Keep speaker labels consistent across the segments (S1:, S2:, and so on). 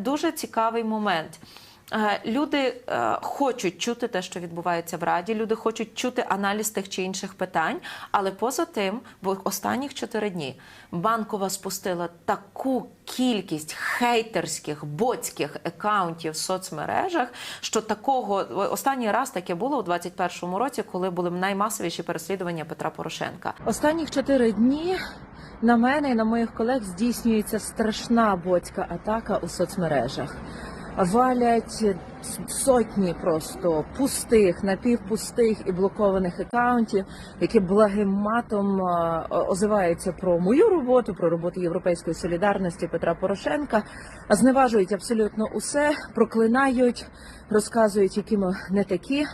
S1: Дуже цікавий момент. Е, Люди е, хочуть чути те, що відбувається в раді. Люди хочуть чути аналіз тих чи інших питань. Але поза тим, бо останніх чотири дні банкова спустила таку кількість хейтерських боцьких акаунтів в соцмережах, що такого останній раз таке було у 2021 році, коли були наймасовіші переслідування Петра Порошенка.
S2: Останніх чотири дні на мене і на моїх колег здійснюється страшна боцька атака у соцмережах. Валять сотні просто пустих, напівпустих і блокованих акаунтів, які благим матом озиваються про мою роботу, про роботу Європейської солідарності Петра Порошенка, зневажують абсолютно усе, проклинають, розказують, які ми не такі.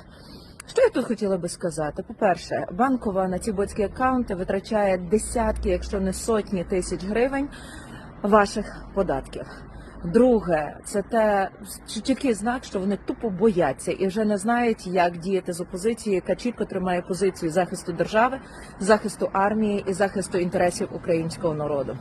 S2: Що я тут хотіла би сказати? По-перше, банкова на ці ботські акаунти витрачає десятки, якщо не сотні тисяч гривень ваших податків. Друге, це те чіткий знак, що вони тупо бояться і вже не знають, як діяти з опозицією, яка чітко тримає позицію захисту держави, захисту армії і захисту інтересів українського народу.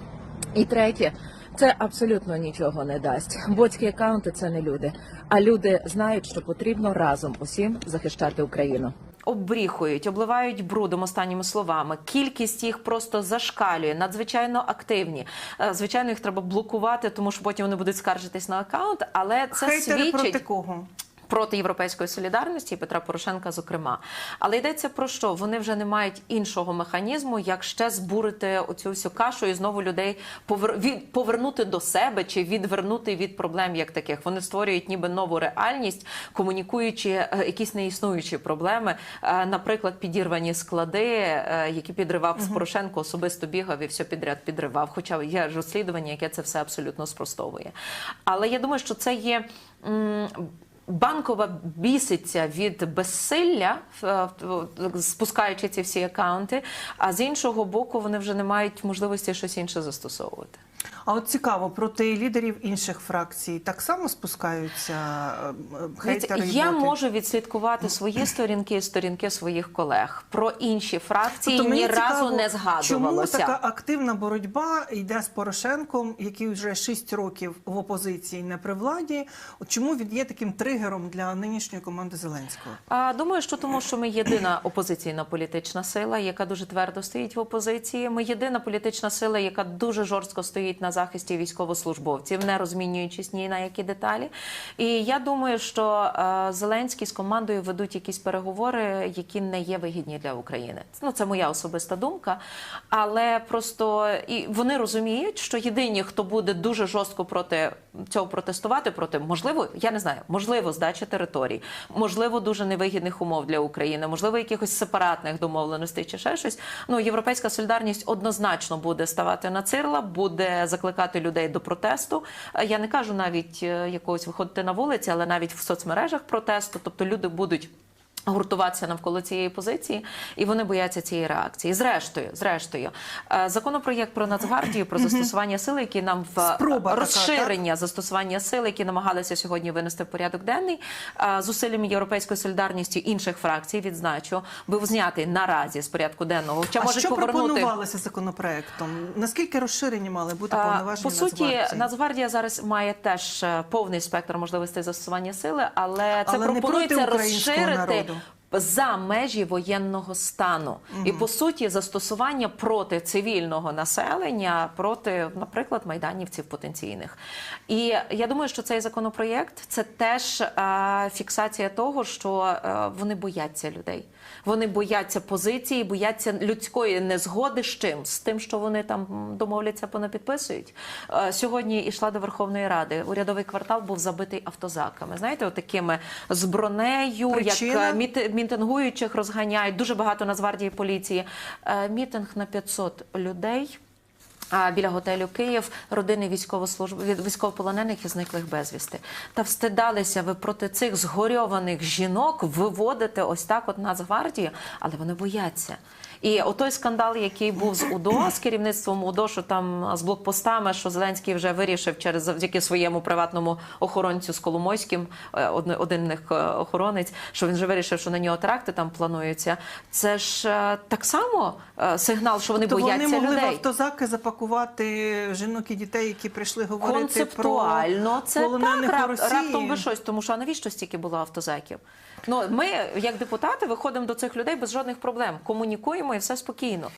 S2: І третє, це абсолютно нічого не дасть. Ботські акаунти це не люди, а люди знають, що потрібно разом усім захищати Україну.
S1: Оббріхують, обливають брудом останніми словами. Кількість їх просто зашкалює, надзвичайно активні. Е, Звичайно, їх треба блокувати, тому що потім вони будуть скаржитись на аккаунт, але це
S3: Хейтери
S1: свідчить
S3: проти кого?
S1: Проти європейської солідарності і Петра Порошенка, зокрема. Але йдеться про що? Вони вже не мають іншого механізму, як ще збурити оцю всю кашу і знову людей повер... від... повернути до себе чи відвернути від проблем як таких. Вони створюють ніби нову реальність, комунікуючи е, якісь неіснуючі проблеми. Е, Наприклад, підірвані склади, е, які підривав з Порошенко, особисто бігав і все підряд підривав. Хоча є розслідування, яке це все абсолютно спростовує. Але я думаю, що це є. Банкова біситься від безсилля, е, спускаючи ці всі акаунти, а з іншого боку, вони вже не мають можливості щось інше застосовувати.
S3: А от цікаво, проти лідерів інших фракцій так само спускаються е, хейтери?
S1: я
S3: боти?
S1: можу відслідкувати свої сторінки і сторінки своїх колег. Про інші фракції
S3: Тобто
S1: ні разу
S3: цікаво,
S1: не
S3: Чому така активна боротьба йде з Порошенком, який вже 6 років в опозиції не при владі? От чому він є таким тригером для нинішньої команди Зеленського?
S1: А, Думаю, що тому, що ми єдина опозиційна політична сила, яка дуже твердо стоїть в опозиції. Ми єдина політична сила, яка дуже жорстко стоїть на захисті військовослужбовців, не розмінюючись ні на які деталі. І я думаю, що е, Зеленський з командою ведуть якісь переговори, які не є вигідні для України. Ну це моя особиста думка. Але просто і вони розуміють, що єдині, хто буде дуже жорстко проти цього протестувати, проти можливо, я не знаю, можливо, здачі територій, можливо, дуже невигідних умов для України, можливо, якихось сепаратних домовленостей чи ще щось. Ну, європейська солідарність однозначно буде ставати на цирла, буде закликати людей до протесту. Е, Я не кажу навіть е, якогось виходити на вулиці, але навіть в соцмережах протесту. Тобто люди будуть. Гуртуватися навколо цієї позиції, і вони бояться цієї реакції. Зрештою, зрештою, е, законопроєкт про Нацгвардію, про застосування сили, який нам в
S3: Спроба така,
S1: розширення застосування сили, які намагалися сьогодні винести в порядок денний, е, зусиллями європейської солідарності інших фракцій, відзначу, був знятий наразі з порядку денного. Хоча
S3: а
S1: можуть
S3: що
S1: повернути
S3: пропонувалося законопроектом? Наскільки розширені мали бути
S1: А,
S3: повноваження
S1: По суті,
S3: Нацгвардії?
S1: Нацгвардія зараз має теж е, повний спектр можливостей застосування сили, але це
S3: Але
S1: пропонується розширити.
S3: народу.
S1: За межі воєнного стану і по суті застосування проти цивільного населення, проти, наприклад, майданівців потенційних. І я думаю, що цей законопроєкт це теж е, фіксація того, що е, вони бояться людей. Вони бояться позиції, бояться людської незгоди з чим? З тим, що вони там домовляться, понапідписують. Е, Сьогодні йшла до Верховної Ради. Урядовий квартал був забитий автозаками. Знаєте, отакими з бронею,
S3: Причина?
S1: як міти- мітингуючих розганяють. Дуже багато Нацгвардії поліції. Е, Мітинг на 500 людей. Біля готелю Київ родини військовослужб... військовополонених і зниклих безвісти. Та встидалися ви проти цих згорьованих жінок виводити ось так от Нацгвардію, але вони бояться. І отой скандал, який був з УДО, з керівництвом УДО, що там з блокпостами, що Зеленський вже вирішив через завдяки своєму приватному охоронцю з Коломойським, е, один в них е, охоронець, що він вже вирішив, що на нього теракти там плануються. Це ж е, так само сигнал, що вони
S3: То вони
S1: бояться
S3: могли в автозаки запакувати жінок і дітей, які прийшли говорити
S1: Концептуально
S3: про
S1: це
S3: полонених
S1: так рап,
S3: Росії.
S1: раптом би щось, тому що а навіщо стільки було автозаків? Ну ми, як депутати, виходимо до цих людей без жодних проблем, комунікуємо і все спокійно.